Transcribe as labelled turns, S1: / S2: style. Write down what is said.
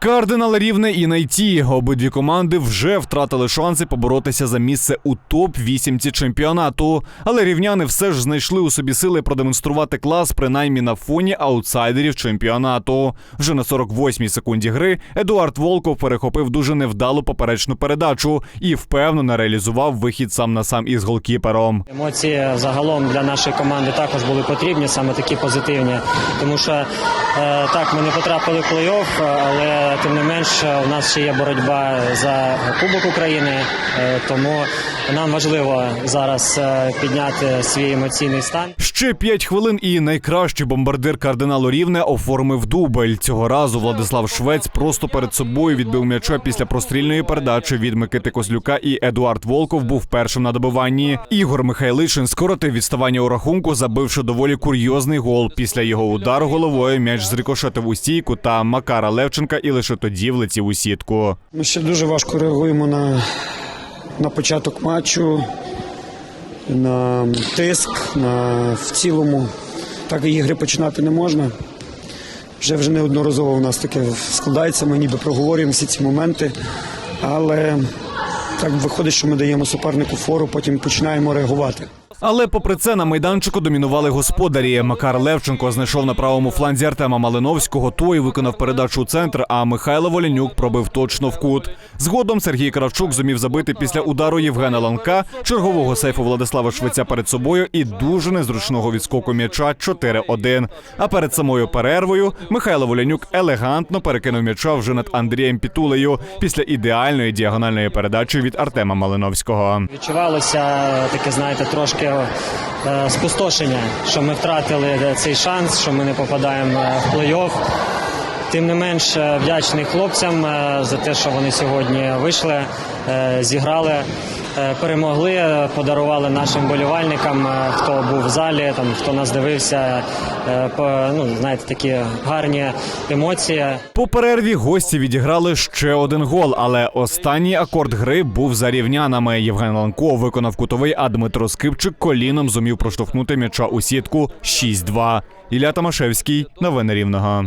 S1: Кардинал рівне і найті. Обидві команди вже втратили шанси поборотися за місце у топ 8 чемпіонату. Але рівняни все ж знайшли у собі сили продемонструвати клас, принаймні на фоні аутсайдерів чемпіонату. Вже на 48-й секунді гри Едуард Волков перехопив дуже невдалу поперечну передачу і впевнено реалізував вихід сам на сам із голкіпером.
S2: Емоції загалом для нашої команди також були потрібні, саме такі позитивні. Тому що е, так, ми не потрапили в плей-офф, але тим не менш у нас ще є боротьба за Кубок України, е, тому нам важливо зараз е, підняти свій емоційний стан.
S1: Ще п'ять хвилин, і найкращий бомбардир кардиналу Рівне оформив дубль. Цього разу Владислав Швець просто перед собою відбив м'яча після прострільної передачі від Микити Кослюка. І Едуард Волков був першим на добиванні. Ігор Михайлишин скоротив відставання у рахунку, забивши доволі курйозний гол. Після його удару головою м'яч зрикошетив у стійку та Макара Левченка, і лише тоді влетів у сітку.
S3: Ми ще дуже важко реагуємо на, на початок матчу, на тиск, на в цілому. Так і ігри починати не можна. Вже вже неодноразово у нас таке складається, ми ніби проговорюємо всі ці моменти, але так виходить, що ми даємо супернику фору, потім починаємо реагувати.
S1: Але попри це на майданчику домінували господарі. Макар Левченко знайшов на правому фланзі Артема Малиновського. Той виконав передачу у центр, а Михайло Волянюк пробив точно в кут. Згодом Сергій Кравчук зумів забити після удару Євгена Ланка, чергового сейфу Владислава Швеця перед собою і дуже незручного відскоку м'яча 4-1. А перед самою перервою Михайло Волянюк елегантно перекинув м'яча вже над Андрієм Пітулею після ідеальної діагональної передачі від Артема Малиновського.
S2: Відчувалося таке, знаєте, трошки е, спустошення, що ми втратили е, цей шанс, що ми не попадаємо е, в плей-офф. Тим не менш, е, вдячний хлопцям е, за те, що вони сьогодні вийшли, е, зіграли, перемогли, подарували нашим болівальникам, хто був в залі, там хто нас дивився. Ну, знаєте, такі гарні емоції.
S1: По перерві гості відіграли ще один гол, але останній акорд гри був за рівнянами. Євген Ланко виконав кутовий, а Дмитро Скипчик коліном зумів проштовхнути м'яча у сітку 6-2. Ілля Томашевський, новини Рівного.